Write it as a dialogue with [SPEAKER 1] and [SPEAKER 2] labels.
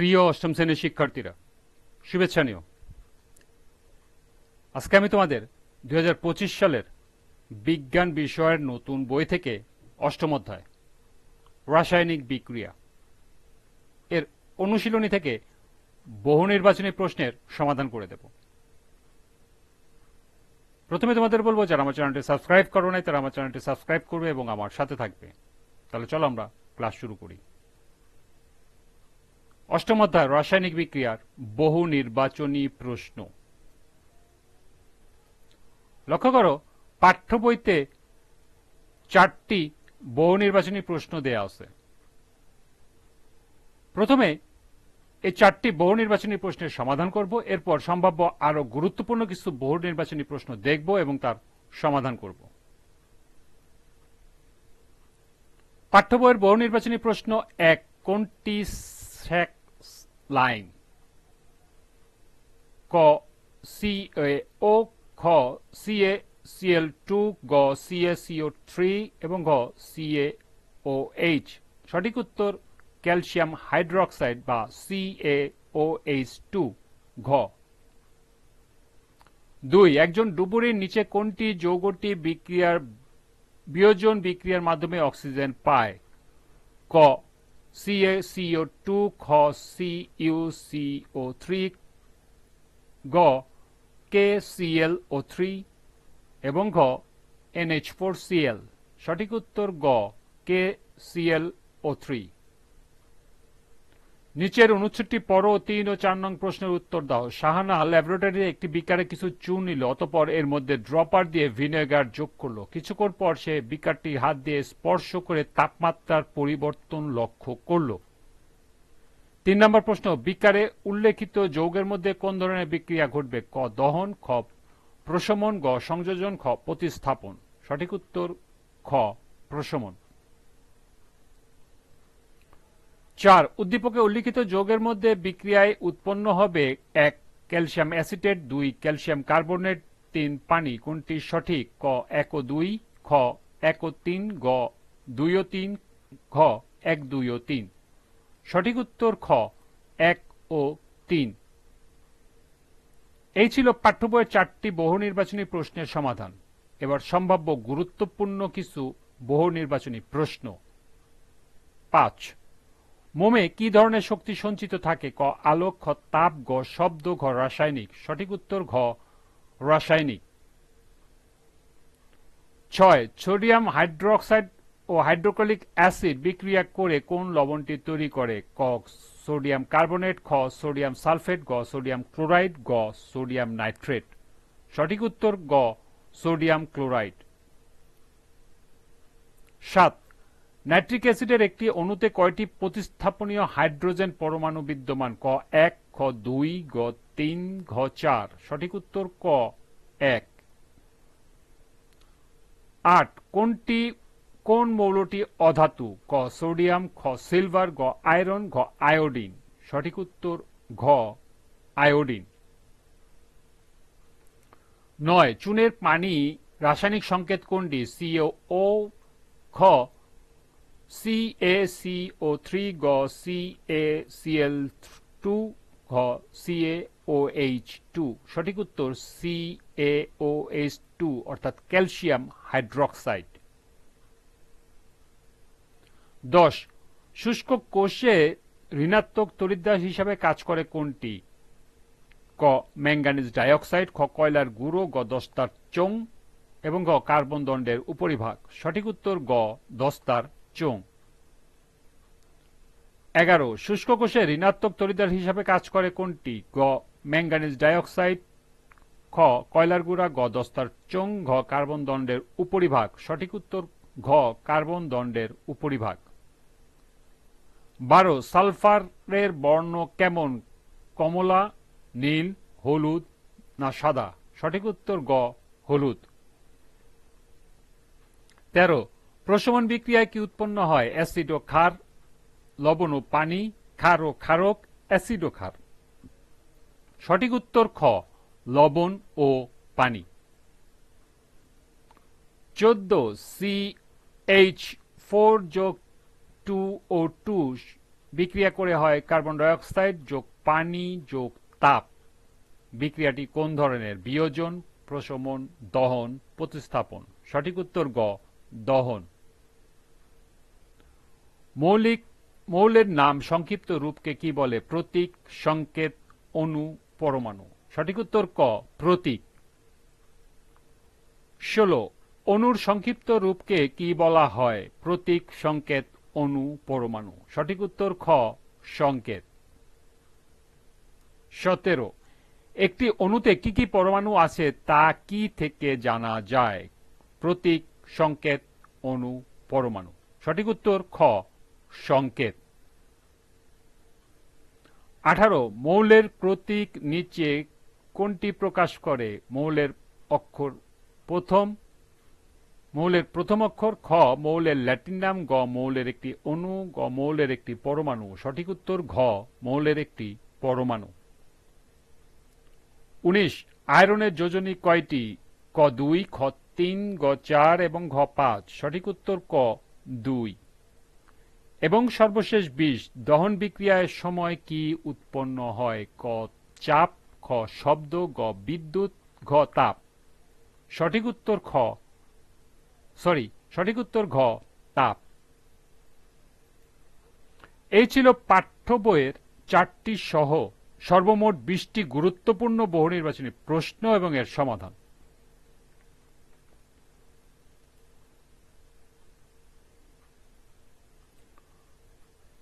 [SPEAKER 1] প্রিয় অষ্টম শ্রেণির শিক্ষার্থীরা, শুভেচ্ছা নিও। আজকে আমি তোমাদের দু হাজার পঁচিশ সালের বিজ্ঞান বিষয়ের নতুন বই থেকে অষ্টম অধ্যায়, রাসায়নিক বিক্রিয়া, এর অনুশীলনী থেকে বহু নির্বাচনী প্রশ্নের সমাধান করে দেব। প্রথমে তোমাদের বলব, যারা আমার চ্যানেলটি সাবস্ক্রাইব করো নাই, তারা আমার চ্যানেলটি সাবস্ক্রাইব করবে এবং আমার সাথে থাকবে। তাহলে চলো আমরা ক্লাস শুরু করি। অষ্টম অধ্যায় রাসায়নিক বিক্রিয়ার বহু নির্বাচনী প্রশ্ন। লক্ষ্য করো, পাঠ্য বইতে চারটি বহু নির্বাচনী প্রশ্ন দেয়া আছে। প্রথমে, এই চারটি বহু নির্বাচনী প্রশ্নের সমাধান করব, এরপর সম্ভাব্য আরও গুরুত্বপূর্ণ কিছু বহু নির্বাচনী প্রশ্ন দেখব এবং তার সমাধান করব। পাঠ্য বইয়ের বহু নির্বাচনী প্রশ্ন এক, কোনটি সেক্স লাইন ক সি ও খ সি এ সিএল টু গ সি এ সিও থ্রি এবং ঘ সি এ ও এইচ সঠিক উত্তর ক্যালসিয়াম হাইড্রোক্সাইড বা C A O H two ঘ দুই, একজন ডুবুরির নিচে কোনটি যৌগটি বিক্রিয়ার, বিয়োজন বিক্রিয়ার মাধ্যমে অক্সিজেন পায়? ক সিএসিও টু খ সি ইউ সিও থ্রি গ কে সিএল ও থ্রি এবং ঘ এনএইচ ফোর সিএল সঠিক উত্তর গ কে সিএল ও থ্রি নিচের অনুচ্ছেদটি পর ও তিন ও চার নং প্রশ্নের উত্তর দাও। শাহানা ল্যাবরেটরি একটি বিকারে কিছু চুন নিল, অতপর এর মধ্যে ড্রপার দিয়ে ভিনেগার যোগ করল। কিছুক্ষণ পর সে বিকারটি হাত দিয়ে স্পর্শ করে তাপমাত্রার পরিবর্তন লক্ষ্য করল। তিন নম্বর প্রশ্ন, বিকারে উল্লেখিত যৌগের মধ্যে কোন ধরনের বিক্রিয়া ঘটবে? ক, দহন, খ, প্রশমন, গ, সংযোজন, খ, প্রতিস্থাপন। সঠিক উত্তর, খ, প্রশমন। চার, উদ্দীপকে উল্লিখিত যৌগের মধ্যে বিক্রিয়ায় উৎপন্ন হবে এক, ক্যালসিয়াম অ্যাসিটেট দুই, ক্যালসিয়াম কার্বনেট তিন, পানি। কোনটি সঠিক? ক, এক ও দুই। খ, এক ও তিন। গ, দুই ও তিন। ঘ, এক, দুই ও তিন। সঠিক উত্তর খ, এক ও তিন। এই ছিল পাঠ্য বইয়ের চারটি বহু নির্বাচনী প্রশ্নের সমাধান। এবার সম্ভাব্য গুরুত্বপূর্ণ কিছু বহু নির্বাচনী প্রশ্ন। পাঁচ মোমে কি ধরনের শক্তি সঞ্চিত থাকে? ক, আলোক, খ, তাপ, গ, শব্দ, ঘ, রাসায়নিক। সঠিক উত্তর, ঘ, রাসায়নিক। ছয়, সোডিয়াম হাইড্রোক্সাইড ও হাইড্রোক্লিক অ্যাসিড বিক্রিয়া করে কোন লবণটি তৈরি করে? ক, সোডিয়াম কার্বনেট, খ, সোডিয়াম সালফেট, গ, সোডিয়াম ক্লোরাইড, গ, সোডিয়াম নাইট্রেট। সঠিক উত্তর, গ, সোডিয়াম ক্লোরাইড। সাত নাইট্রিক অ্যাসিডের একটি অণুতে কয়টি প্রতিস্থাপনীয় হাইড্রোজেন পরমাণু বিদ্যমান? ক, এক, খ, দুই, গ, তিন, ঘ, চার। সঠিক উত্তর ক, এক। আট, কোনটি, কোন মৌলটি অধাতু? ক, সোডিয়াম, খ, সিলভার, গ, আয়রন, ঘ, আয়োডিন। সঠিক উত্তর ঘ, আয়োডিন। নয়, চুনের পানি রাসায়নিক সংকেত কোনটি? সিও ও, খ C A C O three গ সি সিএল টু ঘ C A O H two সঠিক উত্তর C A O H two অর্থাৎ ক্যালসিয়াম হাইড্রক্সাইড। দশ, শুষ্ক কোষে ঋণাত্মক তরিদ্রাস হিসাবে কাজ করে কোনটি? ক ম্যাঙ্গানিজ ডাইঅক্সাইড, খ, কয়লার গুঁড়ো, গ, দস্তার চোং এবং গ, কার্বন দণ্ডের উপরিভাগ। সঠিক উত্তর গ, দস্তার চোং এগারো, শুষ্ক কোষে ঋণাত্মক তরিদার হিসাবে কাজ করে কোনটি? গ ম্যাঙ্গানিজ ডাইঅক্সাইড, খ, কয়লার গুঁড়া, গ, দস্তার চোং ঘ, কার্বন দণ্ডের উপরিভাগ। সঠিক উত্তর, ঘ, কার্বন দণ্ডের উপরিভাগ। বারো, সালফারের বর্ণ কেমন? কমলা, নীল, হলুদ না সাদা? সঠিক উত্তর, গ, হলুদ। তেরো প্রশমন বিক্রিয়ায় কি উৎপন্ন হয়? অ্যাসিড ও ক্ষার লবণ ও পানি, ক্ষার ও ক্ষারক অ্যাসিড ও ক্ষার সঠিক উত্তর খ, লবণ ও পানি। চোদ্দ সি এইচ ফোর যোগ টু ও টু বিক্রিয়া করে হয় কার্বন ডাইঅক্সাইড যোগ পানি যোগ তাপ। বিক্রিয়াটি কোন ধরনের? বিয়োজন, প্রশমন, দহন, প্রতিস্থাপন। সঠিক উত্তর গ দহন। মৌলিক, মৌলের নাম সংক্ষিপ্ত রূপকে কি বলে? প্রতীক, সংকেত অণু পরমাণু। সঠিক উত্তর ক, প্রতীক। ষোলো অণুর সংক্ষিপ্ত রূপকে কি বলা হয়? প্রতীক, সংকেত অণু পরমাণু। সঠিক উত্তর খ, সংকেত। সতেরো, একটি অণুতে কি কি পরমাণু আছে তা কি থেকে জানা যায়? প্রতীক সংকেত অণু পরমাণু। সঠিক উত্তর খ, সংকেত। আঠারো, মৌলের প্রতীক নিচে কোনটি প্রকাশ করে? মৌলের অক্ষর প্রথম, মৌলের প্রথম অক্ষর খ, মৌলের ল্যাটিন নাম গ, মৌলের একটি অণু গ, মৌলের একটি পরমাণু। সঠিক উত্তর ঘ, মৌলের একটি পরমাণু। উনিশ, আয়রনের যোজনী কয়টি? ক দুই, খ তিন গ চার এবং ঘ পাঁচ। সঠিক উত্তর ক, দুই। এবং সর্বশেষ বিশ, দহন বিক্রিয়ার সময় কি উৎপন্ন হয়? ক, চাপ, খ, শব্দ, গ, বিদ্যুৎ, ঘ, তাপ। সঠিক উত্তর খ। সরি, সঠিক উত্তর ঘ, তাপ। এই ছিল পাঠ্য বইয়ের চারটি সহ সর্বমোট বিশটি গুরুত্বপূর্ণ বহু নির্বাচনী প্রশ্ন এবং এর সমাধান।